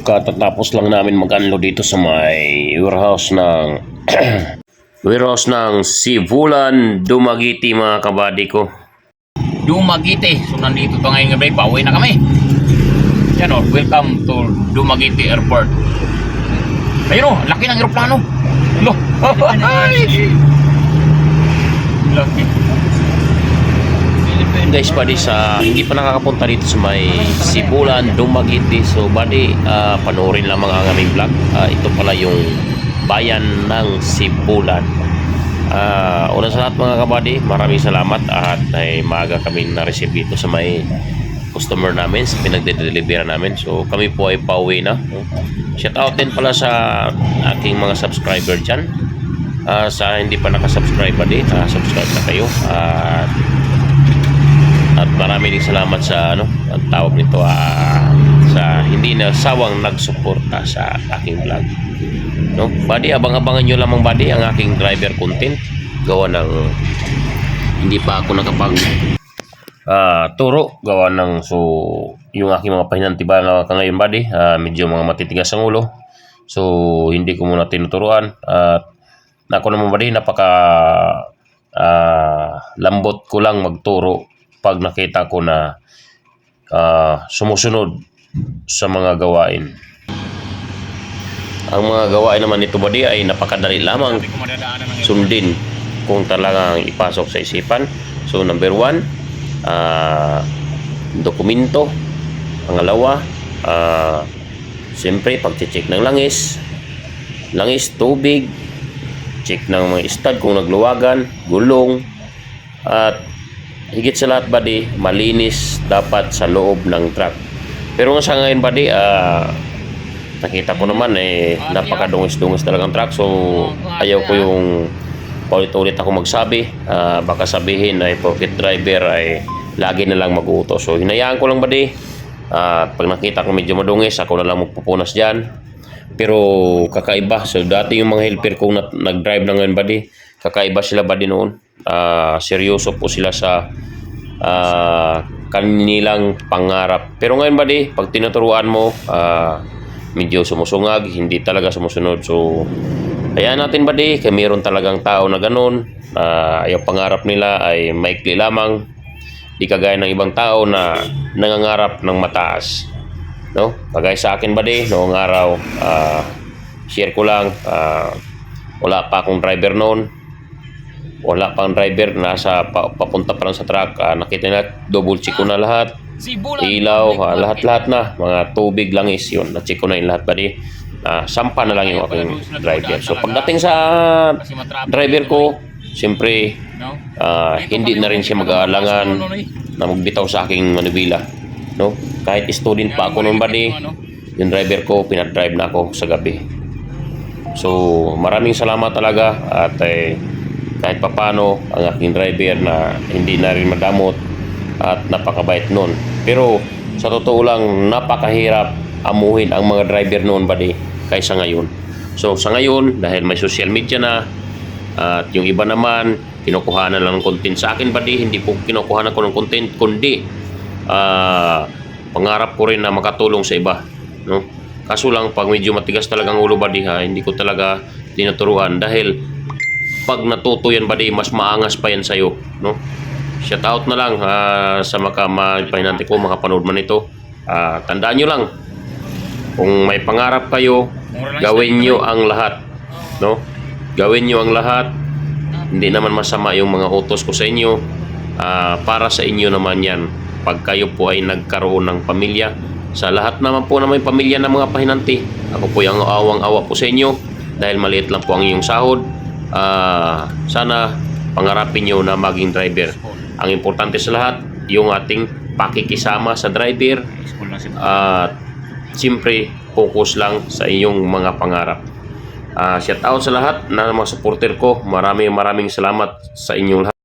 katatapos lang namin mag-unload dito sa may warehouse ng warehouse ng Sivulan Dumagiti mga kabady ko. Dumaguete. So nandito to ngayong gabi, pauwi na kami. Yan o, welcome to Dumaguete Airport. Ayun o, laki ng aeroplano. Lo, ay! Laki. guys buddy sa hindi pa nakakapunta dito sa may Sibulan, Dumaguete so buddy ah, panoorin lamang ang aming vlog. Ah, ito pala yung bayan ng Sibulan. Ah, una sa lahat mga kabady maraming salamat at ay maaga kami na-receive dito sa may customer namin sa pinagde-delivery namin. So kami po ay pauwi na. Shout out din pala sa aking mga subscriber dyan. Ah, sa hindi pa nakasubscribe buddy ah, subscribe na kayo. At at marami din salamat sa ano ang tawag nito ah, sa hindi na sawang nagsuporta sa aking vlog. No? Buddy abang-abangan nyo lamang buddy ang aking driver content. Gawa ng hindi pa ako nakapag ah, turo. Gawa ng so yung aking mga pahinanti ba nga ngayon buddy ah, medyo mga matitigas ang ulo. So hindi ko muna tinuturuan. At ako naman buddy napaka ah, lambot ko lang magturo pag nakita ko na ah, sumusunod sa mga gawain. Ang mga gawain naman nito buddy ay napakadali lamang sundin kung talagang ipasok sa isipan. So number one, ah, dokumento. Pangalawa, ah, siyempre pag-check ng langis. Langis, tubig, check ng mga stud kung nagluwagan, gulong, at higit sa lahat buddy, malinis dapat sa loob ng truck. Pero nga sa ngayon buddy, ah, nakita ko naman eh napakadungis-dungis talagang truck. So ayaw ko yung paulit-ulit ako magsabi. Ah, baka sabihin ay pocket driver ay lagi na lang mag-uutos. So hinayaan ko lang buddy Ah, pag nakita ko medyo madungis ako na lang magpupunas dyan. Pero kakaiba so dati yung mga helper kong na- nag-drive na ngayon buddy kakaiba sila buddy noon Ah, seryoso po sila sa ah, kanilang pangarap. Pero ngayon buddy pag tinuturuan mo ah, medyo sumusungag hindi talaga sumusunod. So hayaan natin buddy kaya mayroon talagang tao na ganun na yung pangarap nila ay maikli lamang di kagaya ng ibang tao na nangangarap ng mataas. No? Kagaya sa akin buddy noong araw ah, share ko lang ah, wala pa akong driver noon wala pang driver nasa pa, papunta pa lang sa truck Ah, nakita na double check ko na lahat ilaw, ah, lahat-lahat na, mga tubig lang is yun. Na-check ko na yung lahat ba di. Ah, sampa na lang yung aking driver. So pagdating sa driver ko, siyempre ah, hindi na rin siya mag-aalangan na magbitaw sa aking manubila. No? Kahit student pa ako noon ba di, yung driver ko, pinadrive na ako sa gabi. So, maraming salamat talaga at eh, kahit papano ang aking driver na hindi na rin madamot at napakabait noon. Pero sa totoo lang, napakahirap amuhin ang mga driver noon ba di kaysa ngayon. So sa ngayon, dahil may social media na at yung iba naman, kinukuha na lang ng content sa akin ba di, hindi po kinukuha ko ng content, kundi ah, pangarap ko rin na makatulong sa iba. No? Kaso lang, pag medyo matigas talagang ulo ba di ha, hindi ko talaga tinuturuan dahil pag natuto yan ba di, mas maangas pa yan sa'yo. No? Shout out na lang ah, sa mga pahinante ko, makapanood man ito. Ah, tandaan nyo lang, kung may pangarap kayo, gawin nyo ang lahat. No? Gawin nyo ang lahat. Hindi naman masama yung mga utos ko sa inyo. Ah, para sa inyo naman yan. Pag kayo po ay nagkaroon ng pamilya, sa lahat naman po na may pamilya ng mga pahinanti, ako po yung awang-awa po sa inyo dahil maliit lang po ang inyong sahod. Ah, sana pangarapin nyo na maging driver. Ang importante sa lahat, yung ating pakikisama sa driver at siyempre focus lang sa inyong mga pangarap. Ah, shout out sa lahat na mga supporter ko. Maraming maraming salamat sa inyong lahat.